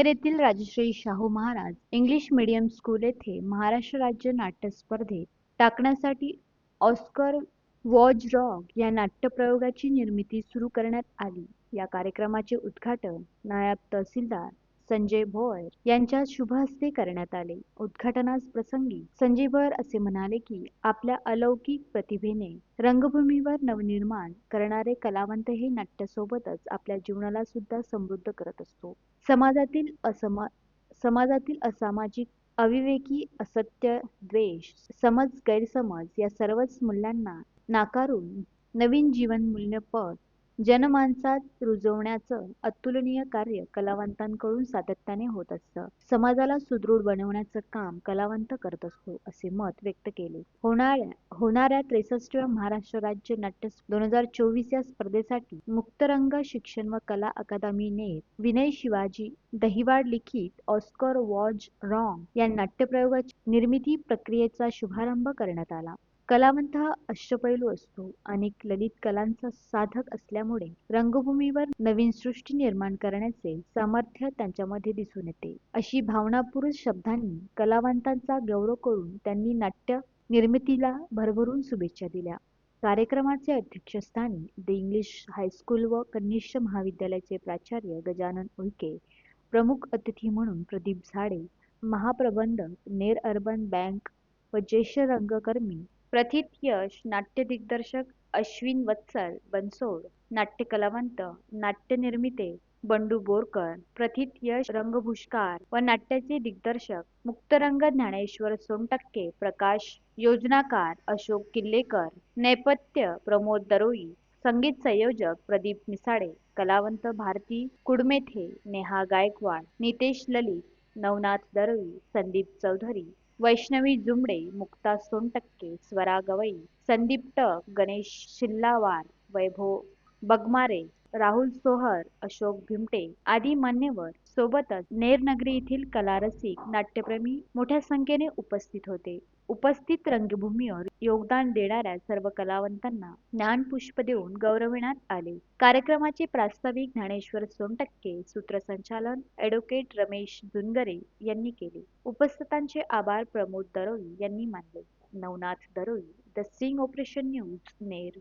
नेर येथील Rajashri Shahu Maharaj English medium school येथे महाराष्ट्र राज्य नाट्य स्पर्धेत टाकण्यासाठी ऑस्कर वॉज रॉक या नाट्यप्रयोगाची निर्मिती सुरू करण्यात आली. या कार्यक्रमाचे उद्घाटन नायब तहसीलदार संजय भोयर यांच्या शुभ हस्ते करण्यात आले. उद्घाटनास प्रसंगी संजय भोयर असे म्हणाले की आपल्या अलौकिक प्रतिभेने रंगभूमीवर नवनिर्माण करणारे कलावंत हे नाट्यासोबतच आपल्या जीवनाला सुद्धा समृद्ध करत असतो. समाजातील असमा समाजातील असामाजिक अविवेकी असत्य द्वेष समज गैरसमज या सर्वच मूल्यांना नाकारून नवीन जीवनमूल्य पद जनमानसात रुजवण्याचं अतुलनीय कार्य कलावंतांकडून सातत्याने होत असतं. समाजाला सुदृढ बनवण्याचं काम कलावंत करत असतो असे मत व्यक्त केले. होणाऱ्या होणाऱ्या त्रेसष्टव्या महाराष्ट्र राज्य नाट्य दोन हजार चोवीस या स्पर्धेसाठी मुक्तरंग शिक्षण व कला अकादमीने विनय शिवाजी दहिवाड लिखित ऑस्कर वॉज रॉंग या नाट्यप्रयोगाची निर्मिती प्रक्रियेचा शुभारंभ करण्यात आला. कलावंत हा अष्टपैलू असतो अनेक ललित कलांचा साधक असल्यामुळे रंगभूमीवर नवीन सृष्टी निर्माण करण्याचे सामर्थ्य त्यांच्यामध्ये दिसून येते. अशी भावनापूर्ण शब्दांनी कलावंतांचा गौरव करून त्यांनी नाट्य निर्मितीला भरभरून शुभेच्छा दिल्या. कार्यक्रमाचे अध्यक्षस्थानी द इंग्लिश हायस्कूल व कनिष्ठ महाविद्यालयाचे प्राचार्य गजानन उईके प्रमुख अतिथी म्हणून प्रदीप झाडे महाप्रबंधक नेर अर्बन बँक व ज्येष्ठ रंगकर्मी प्रथित यश नाट्य दिग्दर्शक अश्विन वत्सल बनसोड नाट्य कलावंत नाट्य निर्मिते बंडू बोरकर प्रथित यश रंगभूषकार व नाट्याचे दिग्दर्शक मुक्तरंग ज्ञानेश्वर सोनटक्के प्रकाश योजनाकार अशोक किल्लेकर नेपथ्य प्रमोद दरोई संगीत संयोजक प्रदीप मिसाळे कलावंत भारती कुडमेथे नेहा गायकवाड नितेश ललित नवनाथ दरवी संदीप चौधरी वैष्णवी जुमडे मुक्ता सोनटक्के स्वरा गवई संदीप टक गणेश शिल्लावार वैभव बगमारे राहुल सोहर अशोक भिमटे आदी मान्यवर सोबतच नेरनगरी येथील कलारसिक नाट्यप्रेमी मोठ्या संख्येने उपस्थित होते. उपस्थित रंगभूमीवर योगदान देणाऱ्या सर्व कलावंतांना ज्ञानपुष्प देऊन गौरविण्यात आले. कार्यक्रमाचे प्रास्ताविक ज्ञानेश्वर सोनटक्के सूत्रसंचालन ॲडव्होकेट रमेश जुनगरे यांनी केले. उपस्थितांचे आभार प्रमोद दरोई यांनी मानले. Navnath Daroi the sting operation news Ner.